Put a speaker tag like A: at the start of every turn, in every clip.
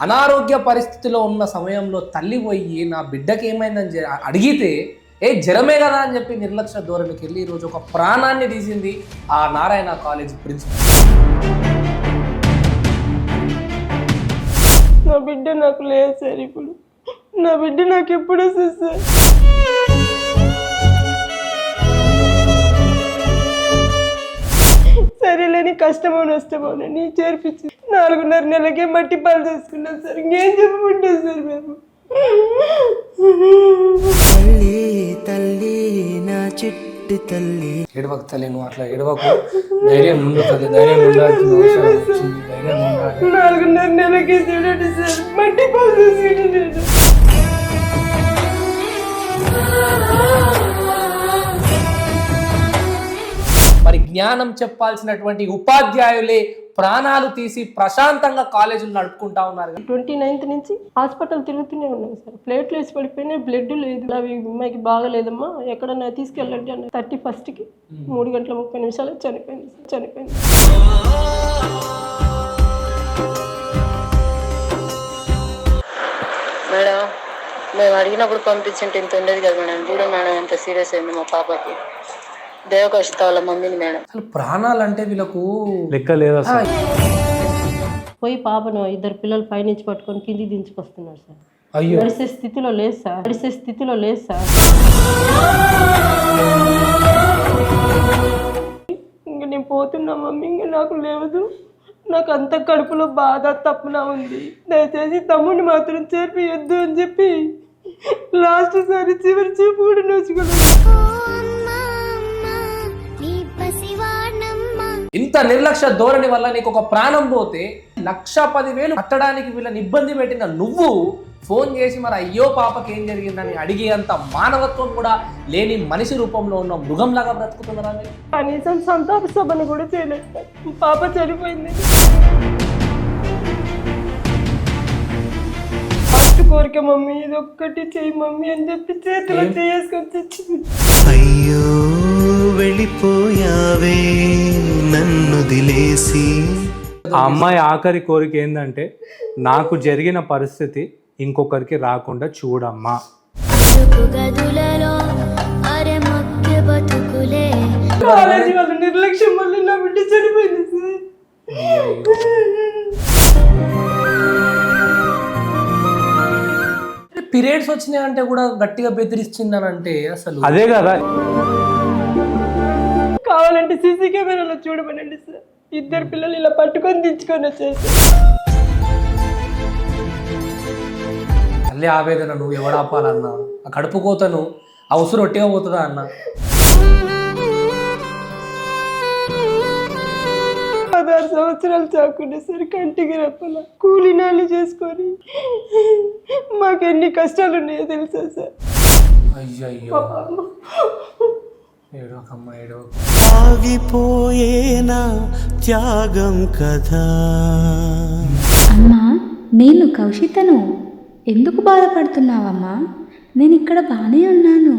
A: అనారోగ్య పరిస్థితిలో ఉన్న సమయంలో తల్లి పోయి నా బిడ్డకి ఏమైందని అడిగితే ఏ జ్వరమే కదా అని చెప్పి నిర్లక్ష్య ధోరణికి వెళ్ళి ఈరోజు ఒక ప్రాణాన్ని తీసింది ఆ నారాయణ కాలేజ్ ప్రిన్సిపల్.
B: నా బిడ్డ నాకు లేదు సార్ ఇప్పుడు. నా బిడ్డ నాకు ఎప్పుడు వస్తుంది సార్ సరేలేని కష్టమో నష్టమో నీ చేర్పించి నాలుగున్నర నెలకే మట్టి పాలు చేసుకున్నాం సార్. ఇంకేం చెప్పమంటాం సార్ మేము?
C: తల్లి తల్లి నా చిట్టి తల్లి.
A: ఏడవకు తల్లి నువ్వు అట్లా ఏడవకు ధైర్యం ఉండు తల్లి ధైర్యం ఉండాల్సిన అవసరం వచ్చింది. ధైర్యం ఉండాలి.
B: నాలుగున్నర నెలకే చూడండి సార్. మట్టి పాలు చేసుకున్నాను
A: జ్ఞానం చెప్పాల్సినటువంటి ఉపాధ్యాయులే ప్రాణాలు తీసి ప్రశాంతంగా కాలేజీలు నడుపుకుంటా ఉన్నారు.
B: ట్వంటీ నైన్త్ నుంచి హాస్పిటల్ తిరుగుతూనే ఉన్నాం సార్. ప్లేట్లు వేసి పడిపోయినాయి బ్లడ్ లేదు. అవి అమ్మాయికి బాగలేదమ్మా. ఎక్కడన్నా తీసుకెళ్ళండి అన్న థర్టీ ఫస్ట్కి మూడు గంటల ముప్పై నిమిషాలు చనిపోయింది చనిపోయింది.
D: మేడం మేము అడిగినప్పుడు పంపించింటే ఇంత ఉండేది కదా మేడం. చూడ మేడం ఎంత సీరియస్ అయింది మా పాపకి. దేవకషిత వాళ్ళ మమ్మీని మేడం.
A: అసలు ప్రాణాలు అంటే వీళ్ళకు
E: లెక్క లేదు అసలు.
B: పోయి పాపను ఇద్దరు పిల్లలు పైనుంచి పట్టుకొని కింది దించుకొస్తున్నారు సార్.
A: అయ్యో.
B: నడిసే స్థితిలో లేదు సార్. నడిసే స్థితిలో లేదు సార్. ఇంక నేను పోతున్నా మమ్మీ ఇంక నాకు లేదు. నాకు అంత కడుపులో బాధ తప్పున ఉంది. దయచేసి తమ్ముడిని మాత్రం చేర్పియొద్దు అని చెప్పి లాస్ట్ సారి చివరి చూపు కూడా నోచుకున్నాను.
A: ఇంత నిర్లక్ష్య ధోరణి వల్ల నీకు ఒక ప్రాణం పోతే లక్ష పదివేలు కట్టడానికి వీళ్ళని ఇబ్బంది పెట్టిన నువ్వు ఫోన్ చేసి మరి అయ్యో పాపకి ఏం జరిగిందని అడిగేంత మానవత్వం కూడా లేని మనిషి రూపంలో ఉన్న మృగంలాగా బ్రతుకుతున్నారా మీరు?
B: కనీసం సంతాప సభను కూడా చేయలేదు. పాప చనిపోయింది. కోరిక మమ్మీ ఇది ఒక్కటి చెయ్యి మమ్మీ అని చెప్పి చేతిలో చేసుకొని తెచ్చింది.
C: అయ్యో వెళ్ళిపోయావే నన్ను దిలేసి.
E: ఆ అమ్మాయి ఆఖరి కోరిక ఏంటంటే నాకు జరిగిన పరిస్థితి ఇంకొకరికి రాకుండా చూడమ్మా.
B: కాలేజీ వాళ్ళ నిర్లక్ష్యం వల్ల నా బిడ్డ చనిపోయింది. సార్
A: పీరియడ్స్ వచ్చినాయంటే కూడా గట్టిగా బెదిరిస్తుందని అంటే అసలు.
E: అదే కదా.
B: కావాలంటే సీసీ కెమెరాలో చూడమనండి సార్. ఇద్దరు పిల్లలు ఇలా పట్టుకొని దించుకొని వచ్చేసి.
A: తల్లి ఆవేదన నువ్వు ఎవడాపాలన్నా ఆ కడుపు కోతను అవసరం ఒట్టిగా పోతుందా అన్న?
B: పదహారు సంవత్సరాలు చాకుండా సరే కంటికి రెప్పల. కూలి చేసుకొని మాకు ఎన్ని కష్టాలు ఉన్నాయో తెలుసా సార్?
A: అయ్యయ్యో. ఏడోకమ్మ ఏడో.
C: ఆగిపోయేనా త్యాగం కదా
F: అమ్మా నేను కౌశితను. ఎందుకు బాధపడుతున్నావమ్మా? నేను ఇక్కడ బాగానే ఉన్నాను.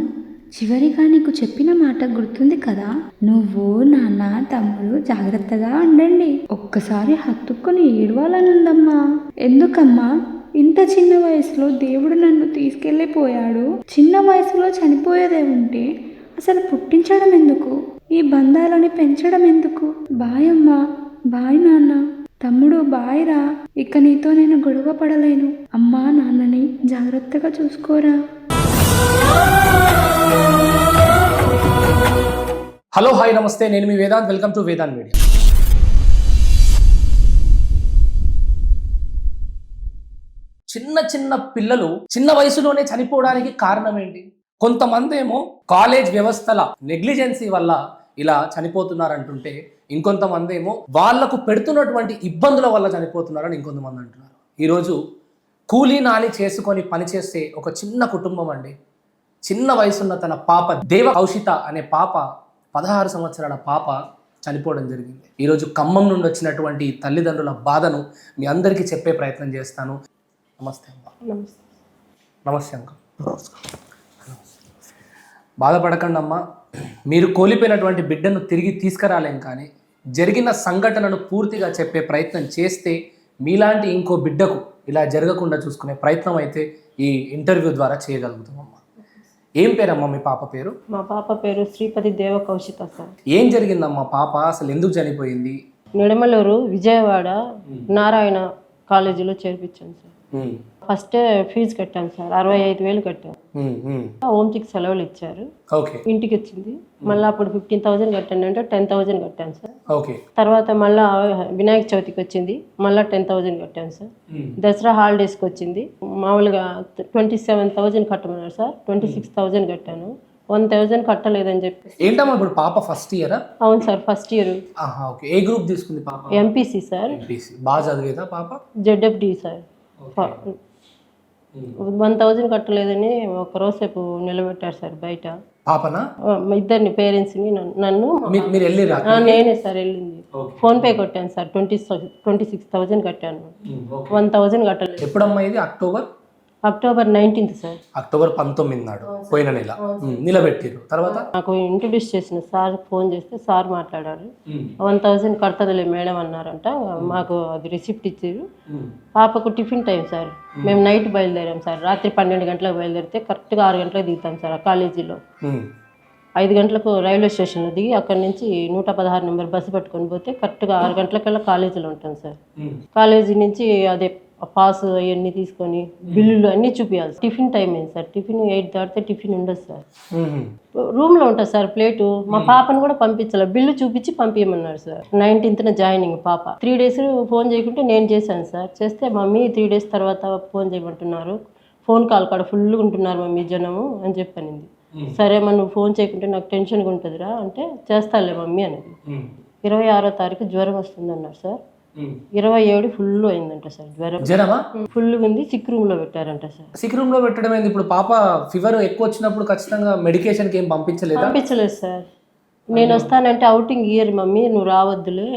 F: చివరిగా నీకు చెప్పిన మాట గుర్తుంది కదా? నువ్వు నాన్న తమ్ముడు జాగ్రత్తగా ఉండండి. ఒక్కసారి హత్తుకొని ఏడవాలనుందమ్మా. ఎందుకమ్మా? ఇంత చిన్న వయసులో దేవుడు నన్ను తీసుకెళ్ళిపోయాడు. చిన్న వయసులో చనిపోయేదే ఉంటే అసలు పుట్టించడం ఎందుకు? ఈ బంధాలని పెంచడం ఎందుకు? బాయ్ అమ్మా బాయ్ నాన్న తమ్ముడు బాయ్ రా. ఇక నీతో నేను గొడవ పడలేను. అమ్మా నాన్నని జాగ్రత్తగా చూసుకోరా.
A: హలో హాయ్ నమస్తే. నేను మీ Vedant. Welcome to Vedant media. చిన్న చిన్న పిల్లలు చిన్న వయసులోనే చనిపోవడానికి కారణం ఏంటి? కొంతమంది ఏమో కాలేజ్ వ్యవస్థల నెగ్లిజెన్సీ వల్ల ఇలా చనిపోతున్నారంటుంటే ఇంకొంతమంది ఏమో వాళ్ళకు పెడుతున్నటువంటి ఇబ్బందుల వల్ల చనిపోతున్నారని ఇంకొంతమంది అంటున్నారు. ఈరోజు కూలీ నాలి చేసుకొని పనిచేసే ఒక చిన్న కుటుంబం అండి. చిన్న వయసున్న తన పాప దేవ కౌశిత అనే పాప పదహారు సంవత్సరాల పాప చనిపోవడం జరిగింది. ఈరోజు ఖమ్మం నుండి వచ్చినటువంటి తల్లిదండ్రుల బాధను మీ అందరికీ చెప్పే ప్రయత్నం చేస్తాను. నమస్తే అమ్మ
B: నమస్తే.
A: నమస్తే అంకల్. బాధపడకండి అమ్మా మీరు కోల్పోయినటువంటి బిడ్డను తిరిగి తీసుకురాలేం కానీ జరిగిన సంఘటనను పూర్తిగా చెప్పే ప్రయత్నం చేస్తే మీలాంటి ఇంకో బిడ్డకు ఇలా జరగకుండా చూసుకునే ప్రయత్నం అయితే ఈ ఇంటర్వ్యూ ద్వారా చేయగలుగుతామమ్మా. ఏం పేరమ్మా మీ పాప పేరు?
B: మా పాప పేరు శ్రీపతి దేవ కౌశిక సార్.
A: ఏం జరిగిందమ్మా పాప? అసలు ఎందుకు చనిపోయింది?
B: నిడమలూరు విజయవాడ నారాయణ కాలేజీలో చేర్పించాను సార్. ఫస్ట్ ఫీజు కట్టాను సార్ అరవై ఐదు వేలు కట్టాను. హోమ్కి సెలవులు ఇచ్చారు. ఇంటికి వచ్చింది. మళ్ళీ అప్పుడు ఫిఫ్టీన్ థౌజండ్ కట్టాను అంటే టెన్ థౌజండ్ కట్టాను సార్. తర్వాత మళ్ళీ వినాయక చవితికి వచ్చింది. మళ్ళీ టెన్ థౌజండ్ కట్టాను సార్. దసరా హాలిడేస్కి వచ్చింది. మామూలుగా ట్వంటీ సెవెన్ థౌజండ్ కట్టమన్నారు సార్. ట్వంటీ సిక్స్ థౌజండ్ కట్టాను. వన్ థౌజండ్ కట్టలేదని చెప్పి.
A: ఏంటమ్మా ఇప్పుడు పాప ఫస్ట్ ఇయరా?
B: అవును సార్ ఫస్ట్ ఇయర్.
A: ఏ గ్రూప్ తీసుకుంది పాప?
B: MPC sir.
A: బాగా చదివేదా పాప?
B: జెడ్ఎఫ్డి సార్. వన్ థౌజండ్ కట్టలేదని ఒక రోజు సేపు నిలబెట్టారు సార్ బయట.
A: పాపనా?
B: ఇద్దరిని పేరెంట్స్ని నన్ను
A: మీరు వెళ్ళిరా
B: నేనే సార్ వెళ్ళింది. ఫోన్పే కొట్టాను sir twenty twenty six thousand కట్టాను. వన్ థౌజండ్ కట్టలేదు.
A: ఎప్పుడమ్మా ఇది? October?
B: October nineteenth sir.
A: October పంతొమ్మిది నాడు పోయిన నెల. నిలబెట్టిరు తర్వాత?
B: నాకు ఇంట్రడ్యూస్ చేసిన సార్ ఫోన్ చేస్తే సార్ మాట్లాడారు. వన్ థౌజండ్ కడతదిలే మేడం అన్నారంట. మాకు అది రిసిప్ట్ ఇచ్చారు పాపకు టిఫిన్ టైం సార్. మేము నైట్ బయలుదేరాం సార్. రాత్రి పన్నెండు గంటలకు బయలుదేరితే కరెక్ట్గా ఆరు గంటలకు దిగుతాం సార్ ఆ కాలేజీలో. ఐదు గంటలకు రైల్వే స్టేషన్లో దిగి అక్కడి నుంచి నూట పదహారు నెంబర్ బస్సు పట్టుకొని పోతే కరెక్ట్గా ఆరు గంటలకల్లా కాలేజీలో ఉంటాం సార్. కాలేజీ నుంచి అదే పాస్ అవన్నీ తీసుకొని బిల్లులు అన్నీ చూపించాలి టిఫిన్ టైం అయింది సార్? టిఫిన్ ఎయిట్ దాటితే టిఫిన్ ఉండదు సార్. రూమ్లో ఉంటుంది సార్ ప్లేటు. మా పాపను కూడా పంపించాలి. బిల్లు చూపించి పంపించమన్నారు సార్. నైన్టీన్త్న జాయినింగ్ పాప. త్రీ డేస్ ఫోన్ చేయకుంటే నేను చేశాను సార్. చేస్తే మమ్మీ త్రీ డేస్ తర్వాత ఫోన్ చేయమంటున్నారు. ఫోన్ కాల్ కాడ ఫుల్గా ఉంటున్నారు మమ్మీ జనము అని చెప్పనింది. సరే నువ్వు ఫోన్ చేయకుంటే నాకు టెన్షన్గా ఉంటుందిరా అంటే చేస్తాలే మమ్మీ అనేది. ఇరవై ఆరో తారీఖు జ్వరం వస్తుందన్నారు సార్.
A: ఉమ్.
B: ఇరవై ఏడు ఫుల్ అయిందంట సార్ జ్వరం.
A: జ్వరమా?
B: ఫుల్గా ఉంది సిక్ రూమ్లో పెట్టారంట సార్.
A: సిక్ రూమ్లో పెట్టడం ఏంది? ఇప్పుడు పాప ఫీవర్ ఎక్కువ వచ్చినప్పుడు ఖచ్చితంగా మెడికేషన్కి ఏం పంపించలేదా?
B: పంపించలేదు సార్. నేను వస్తానంటే అవుటింగ్ ఇయర్ మమ్మీ నువ్వు రావద్దులే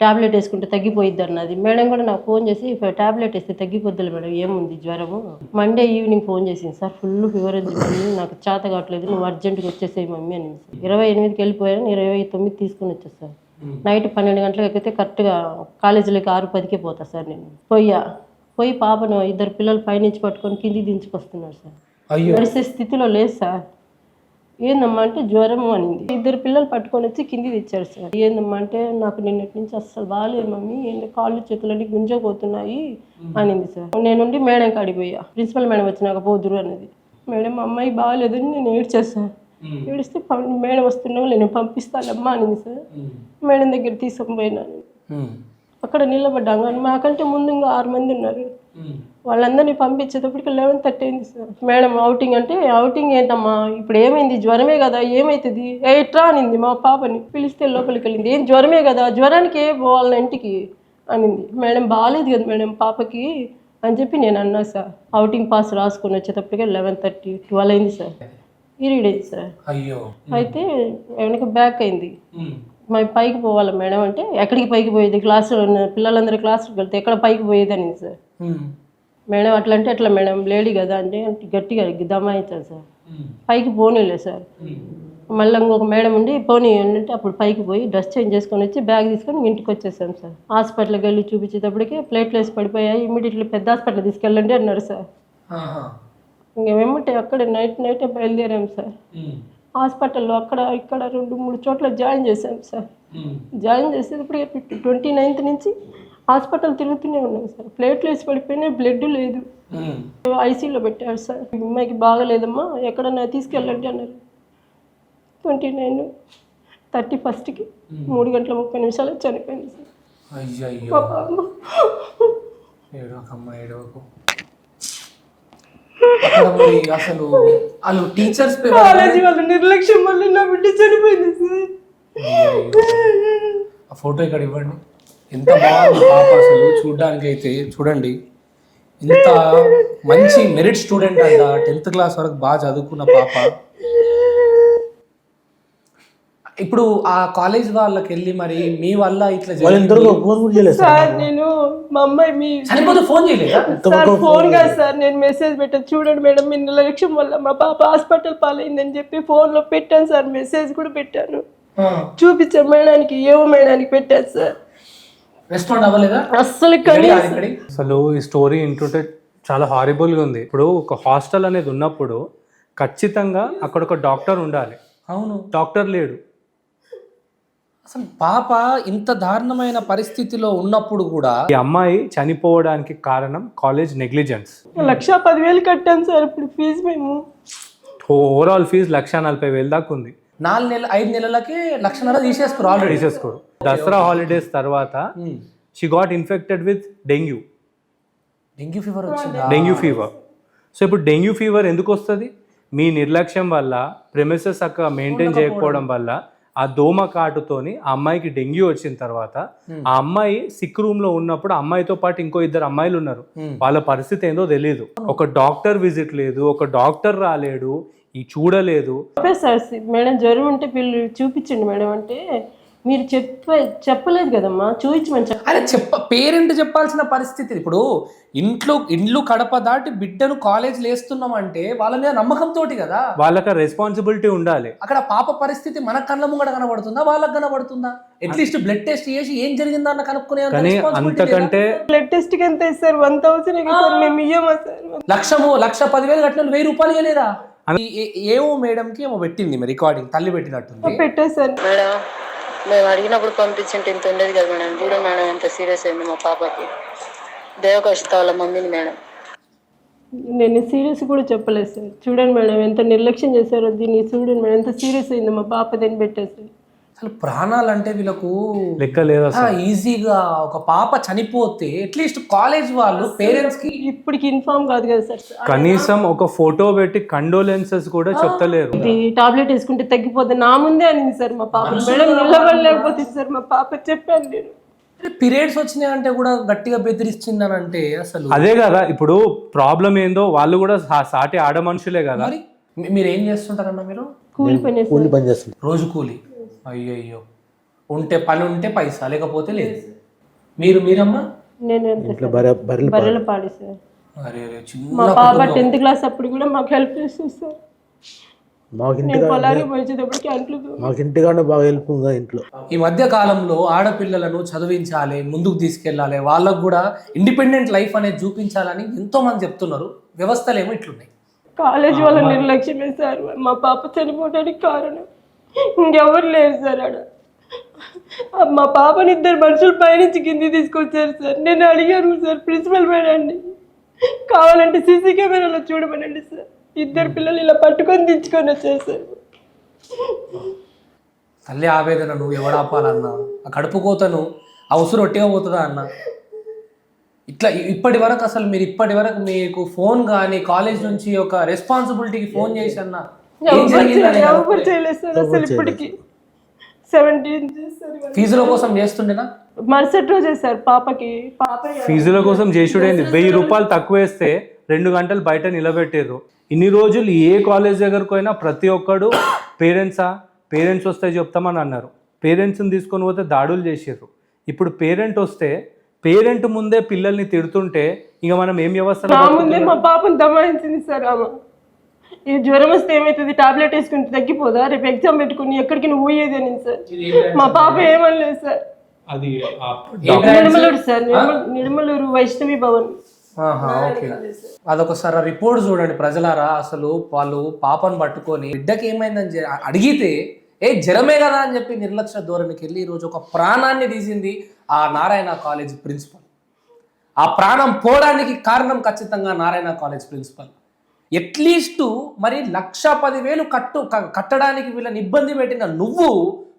B: టాబ్లెట్ వేసుకుంటే తగ్గిపోయిద్ది అన్నది. మేడం కూడా నాకు ఫోన్ చేసి టాబ్లెట్ వేస్తే తగ్గిపోద్దులే మేడం ఏముంది జ్వరము? మండే ఈవినింగ్ ఫోన్ చేసింది సార్. ఫుల్ ఫీవర్ ఉంది మమ్మీ నాకు చేత కావట్లేదు నువ్వు అర్జెంటుగా వచ్చేసేయి మమ్మీ అని. ఇరవై ఎనిమిదికి వెళ్ళిపోయాను ఇరవై తొమ్మిది తీసుకుని వచ్చా సార్. నైట్ పన్నెండు గంటలకు ఎక్కితే కరెక్ట్గా కాలేజీలోకి ఆరు పదికే పోతా సార్ నేను. పోయా పోయి పాపను ఇద్దరు పిల్లలు పైనుంచి పట్టుకొని కిందికి దించుకొస్తున్నారు సార్. నడిసే స్థితిలో లేదు సార్. ఏందమ్మా అంటే జ్వరము అనింది. ఇద్దరు పిల్లలు పట్టుకొని వచ్చి కింది తెచ్చారు సార్. ఏందమ్మా అంటే నాకు నిన్నటి నుంచి అస్సలు బాగాలేదు మమ్మీ. ఏంటి కాళ్ళు చేతులన్నీ గుంజపోతున్నాయి అనింది సార్. నేనుండి మేడం కాడిపోయా ప్రిన్సిపల్ మేడం వచ్చినాక పోదురు అన్నది. మేడం అమ్మాయి బాగాలేదని నేను ఏడ్చేసాను ఏడిస్తే పం- మేడం వస్తున్నావు నేను పంపిస్తానమ్మా అనింది సార్. మేడం దగ్గర తీసుకొని పోయినాను
A: ఉమ్.
B: అక్కడ నిలబడ్డాం. కానీ మాకంటే ముందు ఇంకా ఆరు మంది ఉన్నారు. వాళ్ళందరినీ పంపించేటప్పటికి లెవెన్ థర్టీ అయింది సార్. మేడం అవుటింగ్ అంటే అవుటింగ్ ఏంటమ్మా? ఇప్పుడు ఏమైంది? జ్వరమే కదా ఏమవుతుంది ఏ ఇట్రా అనింది మా పాపని. పిలిస్తే లోపలికి వెళ్ళింది. ఏం జ్వరమే కదా జ్వరానికి నా ఇంటికి అనింది. మేడం బాగాలేదు కదా మేడం పాపకి అని చెప్పి నేను అన్నా సార్. అవుటింగ్ పాస్ రాసుకొని వచ్చేటప్పటికే లెవెన్ థర్టీ ట్వెల్వ్ అయింది సార్. పీరియడ్ అయింది సార్.
A: అయ్యో.
B: అయితే వెనక బ్యాక్ అయింది. మరి పైకి పోవాలి మేడం అంటే ఎక్కడికి పైకి పోయేది? క్లాసులో ఉన్న పిల్లలందరూ క్లాసుకి వెళ్తే ఎక్కడ పైకి పోయేది అనింది సార్. మేడం అట్లా అంటే ఎట్లా మేడం? లేడీ కదా అంటే గట్టిగా దమాయించాను సార్. పైకి పోనీలే సార్. మళ్ళీ ఇంకొక మేడం ఉండి పోనీ అంటే అప్పుడు పైకి పోయి డ్రెస్ చేంజ్ చేసుకొని వచ్చి బ్యాగ్ తీసుకొని ఇంటికి వచ్చేసాం సార్. హాస్పిటల్కి వెళ్ళి చూపించేటప్పటికి ప్లేట్లెస్ పడిపోయాయి. ఇమీడియట్లీ పెద్ద హాస్పిటల్ తీసుకెళ్ళండి అన్నారు సార్. ఇంక వెమ్మటే అక్కడ నైట్ నైటే బయలుదేరాం సార్. హాస్పిటల్లో అక్కడ ఇక్కడ రెండు మూడు చోట్ల జాయిన్ చేశాం సార్. జాయిన్ చేసేటప్పుడు ట్వంటీ నైన్త్ నుంచి హాస్పిటల్ తిరుగుతూనే ఉన్నాం సార్. ప్లేట్లు వేసి పడిపోయినాయి బ్లడ్ లేదు.
A: ఉమ్.
B: ఐసీయూలో పెట్టారు సార్. అమ్మాయికి బాగలేదమ్మా ఎక్కడన్నా తీసుకెళ్ళండి అన్నారు. ట్వంటీ నైన్ థర్టీ ఫస్ట్కి మూడు గంటల ముప్పై నిమిషాలు చనిపోయింది సార్.
A: అయ్యయ్యో.
B: మా పాప.
A: ఏడవకమ్మా ఏడవకు అక్కడ మరి అసలు వాళ్ళు టీచర్స్
B: కాలేజీ వాళ్ళ నిర్లక్ష్యం వల్ల నా బిడ్డ చనిపోయింది.
A: ఆ ఫోటో ఇక్కడ ఇవ్వండి. ఎంత బాగుంది పాప అసలు చూడడానికి అయితే చూడండి. ఇంత మంచి మెరిట్ స్టూడెంట్ అంట. టెన్త్ క్లాస్ వరకు బాగా చదువుకున్న పాప. ఇప్పుడు ఆ కాలేజ్ వాళ్ళకి వెళ్ళి మరి మీ వల్ల ఇట్లా జరిగింది.
B: సార్ నేను మా అమ్మాయి మీ
A: ఫోన్ చేయలేదా?
B: సార్ ఫోన్ కాదు సార్ నేను మెసేజ్ పెట్టాను. చూడండి మేడం మీ నిర్లక్ష్యం వల్ల మా పాప హాస్పిటల్ పాలైందని చెప్పి ఫోన్లో పెట్టాను సార్ మెసేజ్ కూడా పెట్టాను.
A: ఆ.
B: చూపించాను మేడానికి ఏమో మేడానికి పెట్టాను సార్.
A: రెస్పాండ్ అవ్వలేదా?
B: అస్సలు.
E: అసలు ఈ స్టోరీ వింటుంటే చాలా హారిబుల్గా ఉంది. ఇప్పుడు ఒక హాస్టల్ అనేది ఉన్నప్పుడు ఖచ్చితంగా అక్కడ ఒక డాక్టర్ ఉండాలి.
A: అవును.
E: డాక్టర్ లేడు.
A: అసలు పాప ఇంత దారుణమైన పరిస్థితిలో ఉన్నప్పుడు కూడా
E: ఈ అమ్మాయి చనిపోవడానికి కారణం కాలేజ్ నెగ్లిజెన్స్.
B: లక్ష పదివేలు కట్టాను సార్ ఇప్పుడు ఫీజు మేము.
E: ఓవరాల్ ఫీజు లక్ష నలభై వేలు దాకా ఉంది.
A: నాలుగు నెలలు ఐదు నెలలకే లక్షన్నర తీసేసుకోరు ఆల్రెడీ
E: తీసేసుకోరు. దసరా హాలిడేస్ తర్వాత she got infected with dengue
A: dengue fever వచ్చిందా?
E: డెంగ్యూ ఫీవర్ సో ఇప్పుడు డెంగ్యూ ఫీవర్ ఎందుకు వస్తుంది? మీ నిర్లక్ష్యం వల్ల ప్రెమిసెస్ అక్క మెయింటైన్ చేయకపోవడం వల్ల ఆ దోమ కాటుతోని ఆ అమ్మాయికి డెంగ్యూ వచ్చిన తర్వాత ఆ అమ్మాయి సిక్ రూమ్లో ఉన్నప్పుడు అమ్మాయితో పాటు ఇంకో ఇద్దరు అమ్మాయిలు ఉన్నారు. వాళ్ళ పరిస్థితి ఏందో తెలియదు ఒక డాక్టర్ విజిట్ లేదు ఒక డాక్టర్ రాలేడు ఈ చూడలేదు.
B: మేడం జ్వరం ఉంటే పిల్లలు చూపించండి మేడం అంటే మీరు చెప్ప చెప్పలేదు కదమ్మా చూపించమని చెప్ప.
A: అరే చెప్ప పేరెంట్ చెప్పాల్సిన పరిస్థితి ఇప్పుడు ఇంట్లో ఇండ్లు కడప దాటి బిడ్డను కాలేజ్ లేస్తున్నాం అంటే వాళ్ళ మీద నమ్మకంతో కదా.
E: వాళ్ళకి రెస్పాన్సిబిలిటీ ఉండాలి.
A: అక్కడ పాప పరిస్థితి మన కళ్ళ ముంగడ కనబడుతుందా వాళ్ళకి కనబడుతుందా? అట్లీస్ట్ బ్లడ్ టెస్ట్ చేసి ఏం జరిగిందో అన్న కనుక్కునే
E: కానీ? అంతకంటే
B: బ్లడ్ టెస్ట్కి ఎంత ఇస్తారు వన్ థౌసండ్ సార్? మేము ఇయ్యమా సార్?
A: లక్షము లక్ష పదివేలు కట్టిన వెయ్యి రూపాయలు ఇవ్వలేదా ఏవో మేడంకి ఏమో పెట్టింది రికార్డింగ్ తల్లి పెట్టినట్టుంది.
B: పెట్టేశారు.
D: మేడం మేము అడిగినప్పుడు పంపించింటే ఇంత ఉండేది కదా మేడం. చూడండి మేడం ఎంత సీరియస్ అయింది మా పాపకి. దేవకషిత వాళ్ళ మమ్మీని మేడం.
B: నేను సీరియస్ కూడా చెప్పలేదు సార్. చూడండి మేడం ఎంత నిర్లక్ష్యం చేశారో దీన్ని చూడండి మేడం. ఎంత సీరియస్ అయింది మా పాప దీన్ని పెట్టేసి
A: అసలు ప్రాణాలు అంటే వీళ్ళకు
E: లెక్క లేదు
A: ఈజీగా ఒక పాప చనిపోతే అట్లీస్ట్ కాలేజ్ వాళ్ళు పేరెంట్స్కి
B: ఇప్పటికి ఇన్ఫామ్ కాదు కదా సార్.
E: కనీసం ఒక ఫోటో పెట్టి కండోలెన్సెస్ కూడా చెప్తలేరు.
B: ఇది టాబ్లెట్ వేసుకుంటే తగ్గిపోతుంది నా ముందే అనింది సార్ మా పాప. మేడం నిలబడలేకపోతే సార్ మా పాప చెప్పాను నేను.
A: పీరియడ్స్ వచ్చినాయి అంటే కూడా గట్టిగా బెదిరిస్తుందని అంటే అసలు.
E: అదే కదా ఇప్పుడు ప్రాబ్లం ఏందో వాళ్ళు కూడా సాటి ఆడ మనుషులే కదా.
A: మరి ఏం చేస్తుంటారన్న మీరు?
B: కూలి పని
A: రోజు కూలి. అయ్యయ్యో. ఉంటే పని ఉంటే పైసా లేకపోతే లేదు. మీరు మీరమ్మా?
B: నేను ఎంత సార్? బర్రెల పాడి సార్.
A: అరే అరే
B: మా
A: చిన్న
B: పాప టెన్త్ క్లాస్ అప్పుడు కూడా మాకు హెల్ప్ చేస్తుంది సార్. నేను పొలానికి పోయేటప్పటికి అంట్లు
G: మాకు ఇంటికాడ బాగా హెల్ప్ ఉందా ఇంట్లో?
A: ఈ మధ్య కాలంలో ఆడపిల్లలను చదివించాలి ముందుకు తీసుకెళ్ళాలి వాళ్ళకు కూడా ఇండిపెండెంట్ లైఫ్ అనేది చూపించాలని ఎంతో మంది చెప్తున్నారు. వ్యవస్థలు ఏమో ఇట్లున్నాయి.
B: కాలేజ్ వాళ్ళ నిర్లక్ష్యమే సార్. మా పాప చనిపోవడానికి కారణం. ఇంకెవరు లేరు సార్ ఆడ. మా పాపని ఇద్దరు మనుషులు పైనుంచి కింది తీసుకొచ్చారు సార్. నేను అడిగాను సార్ ప్రిన్సిపల్ మేడండి కావాలంటే సీసీ కెమెరాలో చూడమనండి సార్. ఇద్దరు పిల్లలు ఇలా పట్టుకొని తెచ్చుకొని వచ్చారు సార్.
A: తల్లి ఆవేదన నువ్వు ఎవడాపాలన్నా ఆ కడుపు కోతను ఆ ఉసురు ఒట్టిగా పోతుందా అన్న? ఇట్లా ఇప్పటి వరకు అసలు మీరు ఇప్పటి వరకు మీకు ఫోన్ కానీ కాలేజ్ నుంచి ఒక రెస్పాన్సిబిలిటీకి ఫోన్ చేసి అన్న
B: ఎవరు
A: జరిగిందని
B: చేయలేదు, ఎవరు చేయలేదు సార్ అసలు ఇప్పటికి సెవెంటీన్ చేస్తారు ఇవాళ.
A: ఫీజుల కోసం చేస్తుండేనా?
B: మరుసటి రోజే సార్ పాపకి. పాప
E: ఫీజుల కోసం చేసుడేంది? వెయ్యి రూపాయలు తక్కువ వేస్తే రెండు గంటలు బయట నిలబెట్టారు. ఇన్ని రోజులు ఏ కాలేజ్ దగ్గరకు పోయినా ప్రతి ఒక్కడు పేరెంట్సా? పేరెంట్స్ వస్తే చెప్తామని అన్నారు. పేరెంట్స్ని తీసుకొని పోతే దాడులు చేసారు ఇప్పుడు పేరెంట్ వస్తే పేరెంట్ ముందే పిల్లల్ని తిడుతుంటే ఇక మనం ఏం వ్యవస్థ
B: నా ముందే మా పాపను దమాయించింది సార్ ఈ జ్వరం వస్తే ఏమవుతుంది టాబ్లెట్ వేసుకుంటే తగ్గిపోదా? రేపు ఎగ్జామ్ పెట్టుకుని ఎక్కడికి నువ్వు పోయేది అని సార్. మా పాప ఏమనలేదు సార్.
E: అది
B: నిర్మలూరు సార్ నిర్మల- నిర్మలూరు వైష్ణవి భవన్.
A: అదొకసారి ఆ రిపోర్ట్ చూడండి ప్రజలారా. అసలు వాళ్ళు పాపను పట్టుకొని బిడ్డకి ఏమైందని అడిగితే ఏ జ్వరమే కదా అని చెప్పి నిర్లక్ష్య ధోరణికి వెళ్ళి ఈరోజు ఒక ప్రాణాన్ని తీసింది ఆ నారాయణ కాలేజ్ ప్రిన్సిపల్. ఆ ప్రాణం పోవడానికి కారణం ఖచ్చితంగా నారాయణ కాలేజ్ ప్రిన్సిపల్. ఎట్లీస్ట్ మరి లక్ష పదివేలు కట్టు కట్టడానికి వీళ్ళని ఇబ్బంది పెట్టిన నువ్వు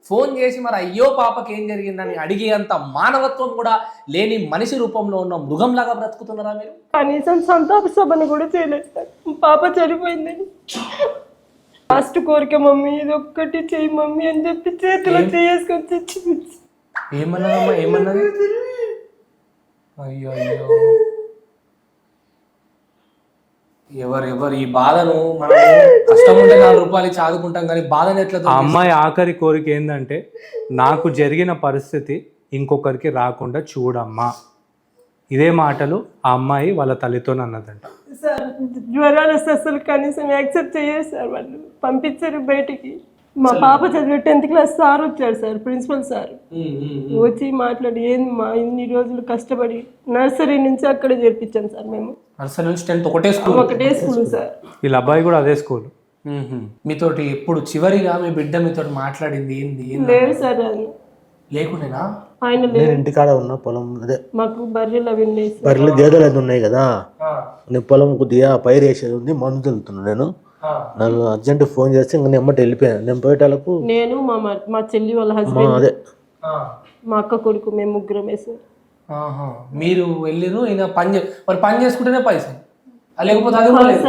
A: ఫోన్ చేసి మరి అయ్యో పాపకి ఏం జరిగిందని అడిగేంత మానవత్వం కూడా లేని మనిషి రూపంలో ఉన్న మృగంలాగా బ్రతుకుతున్నారా మీరు?
B: కనీసం సంతాప సభను కూడా చేయలేదు పాప చనిపోయిందని లాస్ట్ కోరిక మమ్మీ ఇది ఒక్కటి చెయ్యి మమ్మీ అని చెప్పి చేతిలో చేసుకొని తెచ్చింది
A: ఏమన్నదమ్మా ఏమన్నది? అయ్యో అయ్యో ఎవరు ఎవరు ఈ బాధను మనం కష్టం ఉంటే నాలుగు రూపాయలు ఇచ్చి ఆదుకుంటాం కానీ బాధను ఎట్లా
E: ఆ? అమ్మాయి ఆఖరి కోరిక ఏంటంటే నాకు జరిగిన పరిస్థితి ఇంకొకరికి రాకుండా చూడమ్మా. ఇదే మాటలు ఆ అమ్మాయి వాళ్ళ తల్లితో అన్నదంట.
B: సార్ జ్వరాలు వస్తే అసలు కనీసం యాక్సెప్ట్ చేయరు సార్ వాళ్ళు. పంపించారు బయటికి. మా పాప చదివే టెన్త్ క్లాస్ సార్ వచ్చాడు సార్ ప్రిన్సిపల్ సార్. వచ్చి మాట్లాడి ఏంది మా ఇన్ని రోజులు కష్టపడి నర్సరీ నుంచి అక్కడే చేర్పించాను సార్ మేము.
A: నర్సరీ నుంచి టెన్త్ ఒకటే స్కూల్
B: ఒకటే స్కూల్ సార్
E: వీళ్ళ అబ్బాయి కూడా అదే స్కూల్
A: మీతోటి ఎప్పుడు చివరిగా మీ బిడ్డ మీతోటి మాట్లాడింది ఏంది?
B: లేదు సార్ అది.
A: లేకుండేనా?
B: ఆయన
G: నేను ఇంటికాడ ఉన్నా పొలం అదే.
B: మాకు బర్రెలు అవి ఉన్నాయి సార్
G: బర్రెలు గేదెలు అది ఉన్నాయి కదా?
A: ఆ,
G: నేను పొలం కొద్దిగా పైరు వేసేది ఉంది మందు తెలుతున్నా నేను.
A: ఆ.
G: నాకు అర్జెంట్ ఫోన్ చేస్తే ఇంకా నేను ఎమ్మటి వెళ్ళిపోయాను నేను పోయేటాలకు
B: నేను మా మ- మా చెల్లి వాళ్ళ
G: మా
B: హస్బెండ్
G: అదే.
A: ఆ,
B: మా అక్క కొడుకు మేము ముగ్గురమే సార్.
A: మీరు వెళ్ళిరు ఈయన పని చే మరి పని చేసుకుంటేనే పైసలు. లేకపోతే అది కూడా లేదు.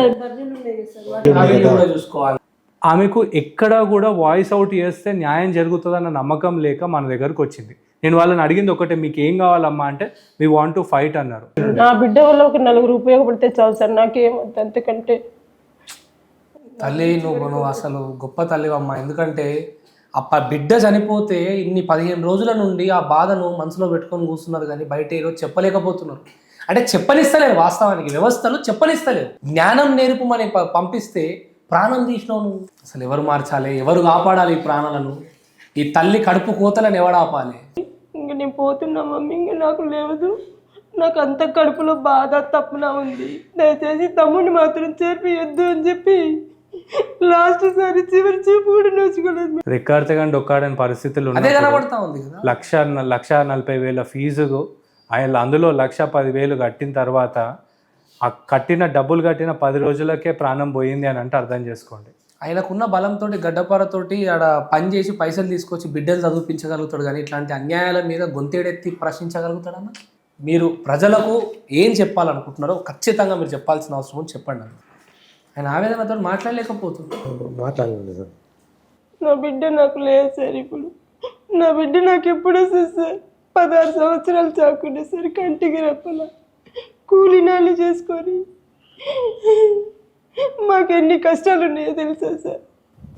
A: చూసుకోవాలి.
E: ఆమెకు ఎక్కడా కూడా వాయిస్ అవుట్ చేస్తే న్యాయం జరుగుతుందన్న నమ్మకం లేక మన దగ్గరకు వచ్చింది. నేను వాళ్ళని అడిగింది ఒకటే మీకు ఏం కావాలమ్మా? అంటే వీ వాంట్ టు ఫైట్ అన్నారు.
B: నా బిడ్డ వల్ల ఒక నలుగురు ఉపయోగపడితే చాలు సార్ నాకేం వద్దు అంతకంటే.
A: తల్లి నువ్వు నువ్వు అసలు గొప్ప తల్లివమ్మా. ఎందుకంటే ఆ బిడ్డ చనిపోతే ఇన్ని పదిహేను రోజుల నుండి ఆ బాధను మనసులో పెట్టుకొని కూర్చున్నారు కానీ బయట ఈరోజు చెప్పలేకపోతున్నారు. అంటే చెప్పనిస్తలేరు వాస్తవానికి వ్యవస్థలు చెప్పనిస్తలేరు. జ్ఞానం నేర్పు మనకి పంపిస్తే ప్రాణం తీసినావు అసలు ఎవరు మార్చాలి? ఎవరు కాపాడాలి ఈ ప్రాణాలను? ఈ తల్లి కడుపు కోతలను ఎవడు ఆపాలి?
B: ఇంక నేను పోతున్నా మమ్మీ ఇంక నాకు లేదు. నాకు అంత కడుపులో బాధ తప్పున ఉంది. దయచేసి తమ్ముడిని మాత్రం చేర్పియొద్దు అని చెప్పి లాస్ట్ సారి చివరి చూపు కూడా నోచుకోలేదు
E: రెక్కాడితే కానీ డొక్కాడని పరిస్థితులు
A: అదే
E: ఉన్నప్పుడు
A: కనబడతా ఉంది కదా?
E: లక్ష లక్ష నలభై వేల ఫీజు ఆయన అందులో లక్ష పదివేలు కట్టిన తర్వాత ఆ కట్టిన డబ్బులు కట్టిన పది రోజులకే ప్రాణం పోయింది అని అంటే అర్థం చేసుకోండి.
A: ఆయనకున్న బలంతో గడ్డపారతోటి ఆడ పని చేసి పైసలు తీసుకొచ్చి బిడ్డలు చదివించగలుగుతాడు కానీ ఇట్లాంటి అన్యాయాల మీద గొంతేడెత్తి ప్రశ్నించగలుగుతాడన్న? మీరు ప్రజలకు ఏం చెప్పాలనుకుంటున్నారో ఖచ్చితంగా మీరు చెప్పాల్సిన అవసరం చెప్పండి అన్న. ఆయన ఆవేదనతో మాట్లాడలేకపోతుంది
G: మాట్లాడలేదు సార్.
B: నా బిడ్డ నాకు లేదు సార్ ఇప్పుడు. నా బిడ్డ నాకు ఎప్పుడు వస్తుంది సార్ పదహారు సంవత్సరాలు చాకుండే సార్ కంటికి రెప్పల. కూలి నాలి చేసుకొని. మాకు ఎన్ని కష్టాలు ఉన్నాయో తెలుసా సార్?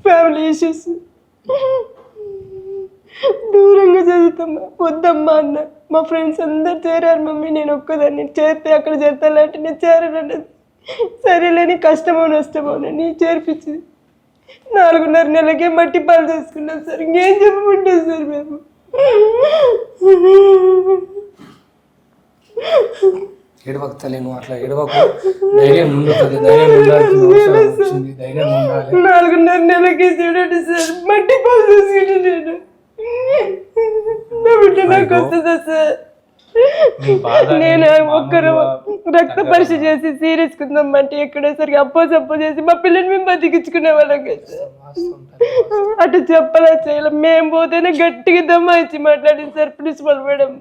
B: ఫ్యామిలీ ఇష్యూస్ దూరంగా చదువుతామ్మా వద్దమ్మా అన్న. మా ఫ్రెండ్స్ అందరు చేరారు మమ్మీ నేను ఒక్కదాన్ని. చేరితే అక్కడ చేస్తానంటే నేను చేరనండి. సరేలేని కష్టమో నష్టమో నీ చేర్పించింది. నాలుగున్నర నెలకే మట్టి పాలు చేసుకున్నాం సార్. ఇంకేం చెప్పమంటాం సార్ మేము
A: ఏడవకు తల్లి నువ్వు అట్లా ఏడవకు. ధైర్యం ధైర్యం ధైర్యం ఉండాలి.
B: నాలుగున్నర నెలకి చూడండి సార్. మట్టి పాలు చేసుకుంటా నేను. నా బిడ్డ నాకు వస్తుందా సార్? నేను ఒక్కరు రక్త పరీక్ష చేసి సీరియస్ కుందాం అంటే ఎక్కడోసరికి అప్పో సప్పో చేసి మా పిల్లని మేము బతికించుకునే వాళ్ళం కదా. అటు చెప్పలా చేయాలి. మేము పోతేనే గట్టిగా దమ్మ ఇచ్చి మాట్లాడింది సార్ ప్రిన్సిపల్ మేడం.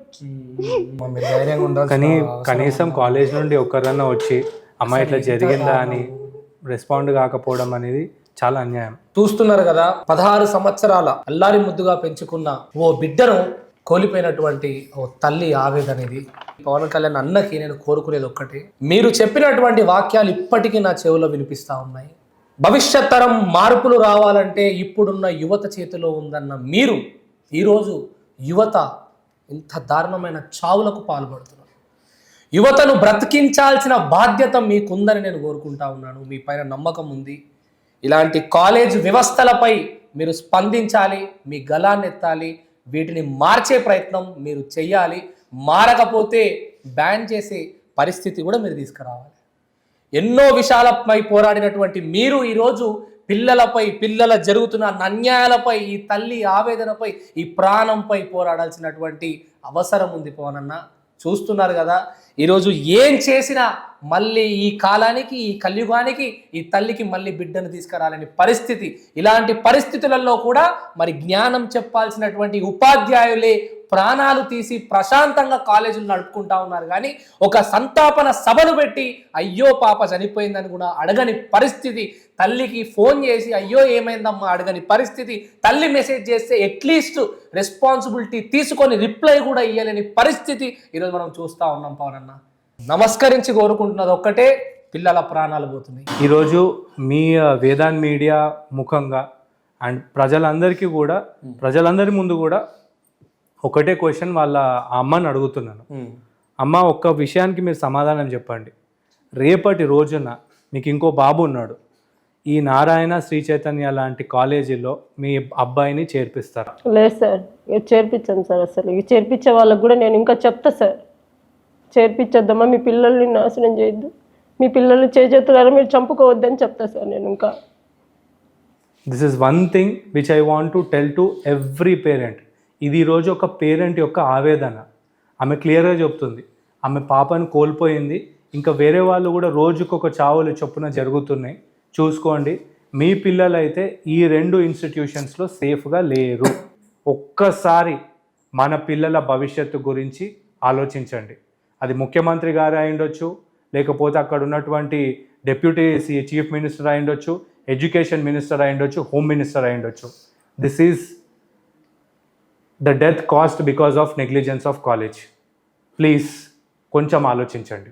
A: మమ్మీ ధైర్యంగా ఉండాలి
E: కానీ కనీసం కాలేజ్ నుండి ఒక్కరన్నా వచ్చి అమ్మాయి ఇట్లా జరిగిందా అని రెస్పాండ్ కాకపోవడం అనేది చాలా అన్యాయం.
A: చూస్తున్నారు కదా పదహారు సంవత్సరాల అల్లారి ముద్దుగా పెంచుకున్న ఓ బిడ్డను కోల్పోయినటువంటి ఓ తల్లి ఆవేదన ఇది పవన్ కళ్యాణ్ అన్నకి నేను కోరుకునేది ఒక్కటి. మీరు చెప్పినటువంటి వాక్యాలు ఇప్పటికీ నా చెవిలో వినిపిస్తూ ఉన్నాయి. భవిష్యత్ తరం మార్పులు రావాలంటే ఇప్పుడున్న యువత చేతిలో ఉందన్న మీరు ఈరోజు యువత ఇంత దారుణమైన చావులకు పాల్పడుతున్నారు. యువతను బ్రతికించాల్సిన బాధ్యత మీకుందని నేను కోరుకుంటా ఉన్నాను. మీ పైన నమ్మకం ఉంది. ఇలాంటి కాలేజ్ వ్యవస్థలపై మీరు స్పందించాలి మీ గలాన్ని ఎత్తాలి వీటిని మార్చే ప్రయత్నం మీరు చెయ్యాలి. మారకపోతే బ్యాన్ చేసే పరిస్థితి కూడా మీరు తీసుకురావాలి. ఎన్నో విషయాలపై పోరాడినటువంటి మీరు ఈరోజు పిల్లలపై పిల్లల జరుగుతున్న అన్యాయాలపై ఈ తల్లి ఆవేదనపై ఈ ప్రాణంపై పోరాడాల్సినటువంటి అవసరం ఉంది పోనన్న చూస్తున్నారు కదా ఈరోజు ఏం చేసినా మళ్ళీ ఈ కాలానికి ఈ కలియుగానికి ఈ తల్లికి మళ్ళీ బిడ్డను తీసుకురాలని పరిస్థితి. ఇలాంటి పరిస్థితులలో కూడా మరి జ్ఞానం చెప్పాల్సినటువంటి ఉపాధ్యాయులే ప్రాణాలు తీసి ప్రశాంతంగా కాలేజీలు నడుపుకుంటా ఉన్నారు. కానీ ఒక సంతాపన సభను పెట్టి అయ్యో పాప చనిపోయిందని కూడా అడగని పరిస్థితి. తల్లికి ఫోన్ చేసి అయ్యో ఏమైందమ్మా అడగని పరిస్థితి. తల్లి మెసేజ్ చేస్తే అట్లీస్ట్ రెస్పాన్సిబిలిటీ తీసుకొని రిప్లై కూడా ఇవ్వలేని పరిస్థితి ఈరోజు మనం చూస్తూ ఉన్నాం పవన్ అన్న నమస్కరించి కోరుకుంటున్నది ఒక్కటే పిల్లల ప్రాణాలు పోతున్నాయి.
E: ఈరోజు మీ ఆ, వేదాంత్ మీడియా ముఖంగా అండ్ ప్రజలందరికీ కూడా ప్రజలందరి ముందు కూడా ఒకటే క్వశ్చన్ వాళ్ళ అమ్మని అడుగుతున్నాను. అమ్మ ఒక్క విషయానికి మీరు సమాధానం చెప్పండి. రేపటి రోజున మీకు ఇంకో బాబు ఉన్నాడు. ఈ నారాయణ శ్రీ చైతన్య లాంటి కాలేజీలో మీ అబ్బాయిని చేర్పిస్తారా?
B: లేదు సార్ చేర్పించాను సార్ అసలు. ఇక చేర్పించే వాళ్ళకి కూడా నేను ఇంకా చెప్తా సార్. చేర్పించొద్దమ్మా మీ పిల్లల్ని నాశనం చేయొద్దు. మీ పిల్లల్ని చేజెత్తులారా మీరు చంపుకోవద్దని చెప్తా సార్ నేను ఇంకా.
E: This is one thing which I want to tell to every parent ఇది ఈరోజు ఒక పేరెంట్ యొక్క ఆవేదన. ఆమె క్లియర్గా చెప్తుంది. ఆమె పాపను కోల్పోయింది. ఇంకా వేరే వాళ్ళు కూడా రోజుకు ఒక చావులు చొప్పున జరుగుతున్నాయి. చూసుకోండి. మీ పిల్లలైతే ఈ రెండు ఇన్స్టిట్యూషన్స్లో సేఫ్గా లేరు. ఒక్కసారి మన పిల్లల భవిష్యత్తు గురించి ఆలోచించండి. అది ముఖ్యమంత్రి గారు అయిండొచ్చు లేకపోతే అక్కడ ఉన్నటువంటి డెప్యూటీ చీఫ్ మినిస్టర్ అయిండొచ్చు ఎడ్యుకేషన్ మినిస్టర్ అయిండొచ్చు home minister అయిండొచ్చు. This is the death cost because of negligence of college please కొంచెం ఆలోచించండి.